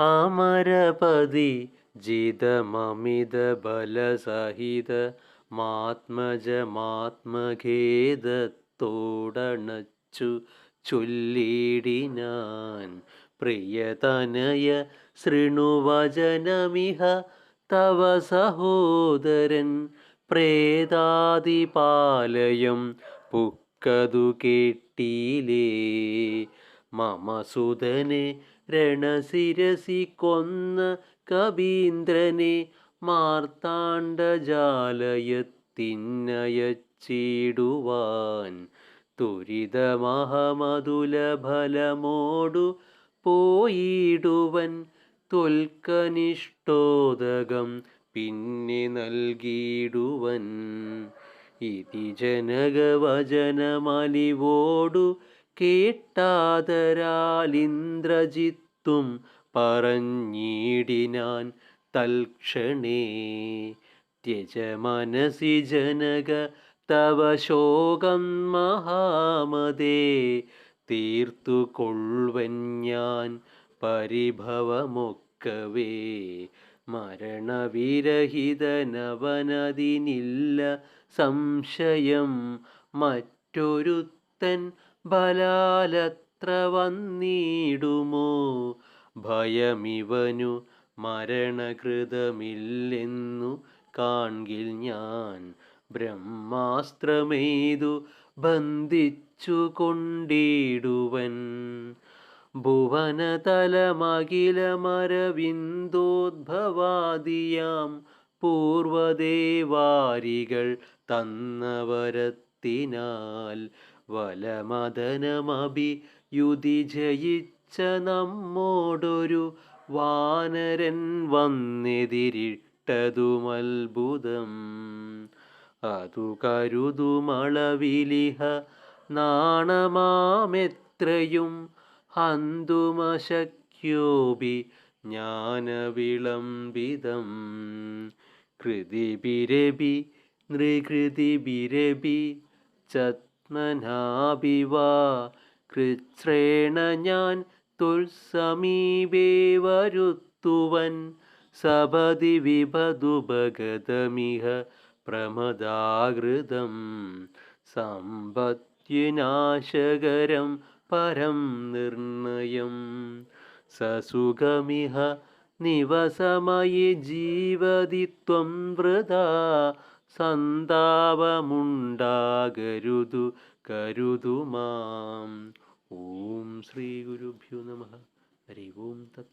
അമരപതി ജിതമമിത ബലസഹിത മാത്മജമാത്മഖേദത്തോടണച്ചു ചൊല്ലിടിനാൻ പ്രിയതനയ ശൃണുവചനമിഹ തവ സഹോദരൻ പ്രേതാതിപാലയം പുക്കതു കേട്ടിലേ മമ സുതനെ രണശിരസി കൊന്ന കബീന്ദ്രനെ മാർത്താണ്ഡജാലയത്തിന്നയച്ചിടുവാൻ ദുരിതമഹമതുലഫലമോടു പോയിടുവൻ തൊൽക്കനിഷ്ടോദകം പിന്നെ നൽകിയിടുവൻ. ഇതി ജനകവചനമലിവോടു കേട്ടാതരാലിന്ദ്രജിത്തും പറഞ്ഞിടിനാൻ തൽക്ഷണേ. ത്യജ മനസി ജനക തവ ശോകം മഹാമതേ. തീർത്തു കൊള്ളുവൻ ഞാൻ പരിഭവമൊക്കവേ. മരണവിരഹിതനവനതിനില്ല സംശയം. മറ്റൊരുത്തൻ ബലാലത്ര വന്നിടുമോ? ഭയമിവനു മരണകൃതമില്ലെന്നു കാൺകിൽ ഞാൻ ബ്രഹ്മാസ്ത്രമേതു ബന്ധിച്ചു കൊണ്ടിടുവൻ ഭുവനതലമഖിലമരവിന്ദോദ്ഭവാദിയാം പൂർവദേവാരികൾ തന്നവരത്തിനാൽ വലമദനമഭിയുതി ജയിച്ച നമ്മോടൊരു വാനരൻ വന്നെതിരിട്ടതുമത്ഭുതം. അതു കരുതുമളവിലിഹ നാണമാമെത്രയും ഹന്തുമശക്യോപി ജ്ഞാനവിളംബിതം. കൃതിബിരബി നൃകൃതിബിരബി ചത്മനാഭി വാ കൃച്ഛ്രേണ ഞാൻ തുൽസമീപേ വരുത്തുവൻ. സപതി വിപതുപഗതമിഹ പ്രമദാകൃതം സമ്പത്യുനാശകരം പരം നിർണയം. സസുഖമിഹ നിവസമയി ജീവതി ത്വം വൃതാ സന്താപമുണ്ടാകരുതു കരുതുമാം. ഓം ശ്രീ ഗുരുഭ്യോ നമ. ഹരി ഓം തത്സ